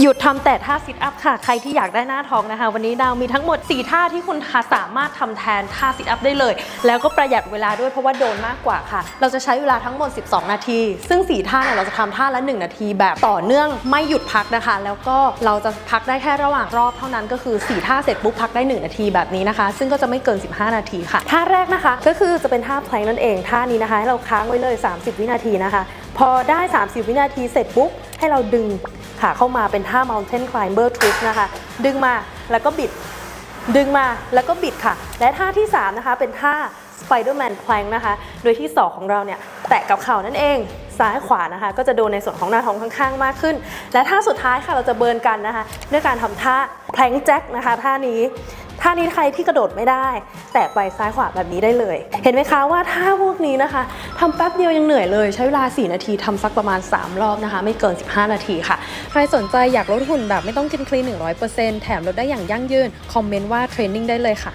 หยุดทำแต่ท่าซิทอัพค่ะ ใครที่อยากได้หน้าท้องนะคะ วันนี้ดาวมีทั้งหมด 4 ท่าที่คุณสามารถทำแทนท่าซิทอัพได้เลย แล้วก็ประหยัดเวลาด้วยเพราะว่าโดนมากกว่าค่ะ เราจะใช้เวลาทั้งหมด 12 นาที ซึ่ง 4 ท่าเนี่ยเราจะทำท่าละ 1 นาทีแบบต่อเนื่องไม่หยุดพักนะคะ แล้วก็เราจะพักได้แค่ระหว่างรอบเท่านั้นก็คือ 4 ท่าเสร็จปุ๊บพักได้ 1 นาทีแบบนี้นะคะ ซึ่งก็จะไม่เกิน 15 นาทีค่ะท่าแรกนะคะ ก็คือจะเป็นท่าแพลงนั่นเองท่านี้นะคะให้เราค้างไว้เลย 30 วินาทีนะคะ พอได้ 30 วินาทีเสร็จปุ๊บให้เราดึง ขาเข้ามาเป็นท่า mountain climber twist นะคะ ดึงมาแล้วก็บิด ดึงมาแล้วก็บิดค่ะ และท่าที่ 3 นะคะ เป็นท่า spiderman plank นะคะ โดยที่ศอกของเราเนี่ย แตะกับเข่านั่นเอง ซ้ายขวานะคะ ก็จะโดนในส่วนของหน้าท้องข้างๆ มากขึ้น และท่าสุดท้ายค่ะเราจะเบิร์นกันนะคะ ด้วยการทำท่า plank jack นะคะ ท่านี้ ท่านี้ใครที่กระโดดไม่ได้ แตะไปซ้ายขวาแบบนี้ได้เลย เห็นไหมคะว่าท่าพวกนี้นะคะทำแป๊บเดียวยังเหนื่อยเลย ใช้เวลา 4 นาทีทำสักประมาณ 3 รอบนะคะ ไม่เกิน 15 นาทีค่ะ ใครสนใจอยากลดหุ่นแบบไม่ต้องกินคลีน100%แถมลดได้อย่างยั่งยืน คอมเมนต์ว่าเทรนนิ่งได้เลยค่ะ